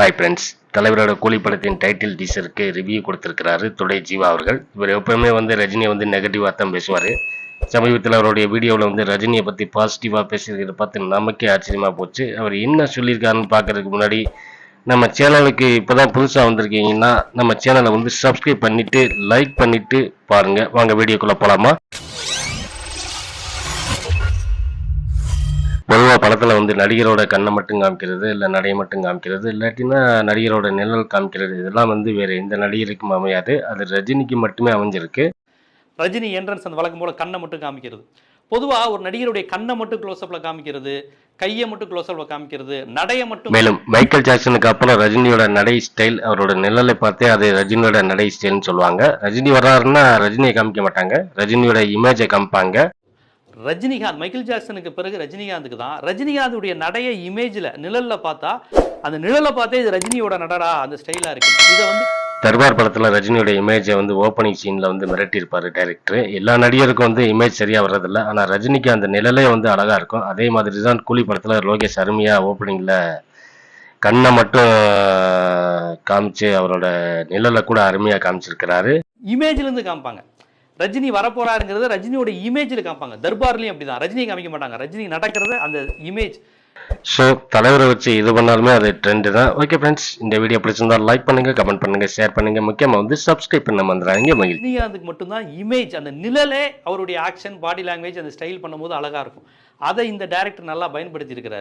Hi friends தலைவரோட கூலி படத்தின் டைட்டில் டீசருக்கு ரிவ்யூ கொடுத்துருக்கிறாரு துடை ஜீவா அவர்கள். இவர் எப்பவுமே வந்து ரஜினியை வந்து நெகட்டிவாக தான் பேசுவார். சமீபத்தில் அவருடைய வீடியோவில் வந்து ரஜினியை பற்றி பாசிட்டிவாக பேசுகிறத பார்த்து நமக்கே ஆச்சரியமாக போச்சு. அவர் என்ன சொல்லியிருக்காருன்னு பார்க்குறதுக்கு முன்னாடி நம்ம சேனலுக்கு இப்போ தான் புதுசாக வந்திருக்கீங்கன்னா நம்ம சேனலை வந்து சப்ஸ்கிரைப் பண்ணிவிட்டு லைக் பண்ணிவிட்டு பாருங்கள் வாங்க வீடியோக்குள்ளே போகலாமா படத்தில் வந்து நடிகரோட கண்ணை மட்டும் காமிக்கிறது இல்லை நடையை மட்டும் காமிக்கிறது இல்லாட்டினா நடிகரோட நிழல் காமிக்கிறது இதெல்லாம் வந்து வேறு எந்த நடிகருக்கும் அமையாது. அது ரஜினிக்கு மட்டுமே அமைஞ்சிருக்கு. ரஜினி என்ட்ரன்ஸ் அந்த வழக்கம் போல கண்ணை மட்டும் காமிக்கிறது. பொதுவாக ஒரு நடிகருடைய கண்ணை மட்டும் க்ளோஸ்அப்பில் காமிக்கிறது கையை மட்டும் க்ளோஸ்அப்பில் காமிக்கிறது நடையை மட்டும் மேலும் மைக்கேல் ஜாக்சனுக்கு அப்புறம் ரஜினியோட நடை ஸ்டைல் அவரோட நிழலை பார்த்தே அது ரஜினியோட நடை ஸ்டைல்னு சொல்லுவாங்க. ரஜினி வர்றாருன்னா ரஜினியை காமிக்க மாட்டாங்க. ரஜினியோட இமேஜை காமிப்பாங்க. ரஜினிகாந்த் மைக்கேல் ஜாக்சனுக்கு பிறகு ரஜினிகாந்துக்கு தான். ரஜினிகாந்துடைய நடைய இமேஜில் நிழலில் பார்த்தா அந்த நிழலை பார்த்தே இது ரஜினியோட நடடா அந்த ஸ்டைலாக இருக்கு. இதை வந்து தர்பார் படத்தில் ரஜினியோட இமேஜை வந்து ஓப்பனிங் சீனில் வந்து மிரட்டியிருப்பார் டைரக்டர் எல்லா நடிகருக்கும் வந்து இமேஜ் சரியாக வர்றதில்ல. ஆனால் ரஜினிக்கு அந்த நிழலே வந்து அழகாக இருக்கும். அதே மாதிரி தான் கூலி படத்தில் லோகேஷ் அருமையாக ஓப்பனிங்கில் கண்ணை மட்டும் காமிச்சு அவரோட நிழலை கூட அருமையாக காமிச்சிருக்கிறாரு. இமேஜ்ல இருந்து காமிப்பாங்க. ரஜினி வரப்போறாருங்கிறத ரஜினியோட இமேஜில் காமிப்பாங்க. தர்பார்லையும் அப்படிதான். ரஜினி காமிக்க மாட்டாங்க. ரஜினி நடக்கிறது அந்த இமேஜ் ஸோ தலைவரை வச்சு இது பண்ணாலுமே அது ட்ரெண்டு தான். ஓகே ஃப்ரெண்ட்ஸ் இந்த வீடியோ பிடிச்சிருந்தா லைக் பண்ணுங்க கமெண்ட் பண்ணுங்க ஷேர் பண்ணுங்க. முக்கியமாக வந்து சப்ஸ்கிரைப் பண்ண மறந்துடாதீங்க மகிழ் ரஜினிகாந்துக்கு மட்டும்தான் இமேஜ் அந்த நிழலே அவருடைய ஆக்ஷன் பாடி லாங்குவேஜ் அந்த ஸ்டைல் பண்ணும்போது அழகா இருக்கும். அதை இந்த டைரக்டர் நல்லா பயன்படுத்தி இருக்கிறார்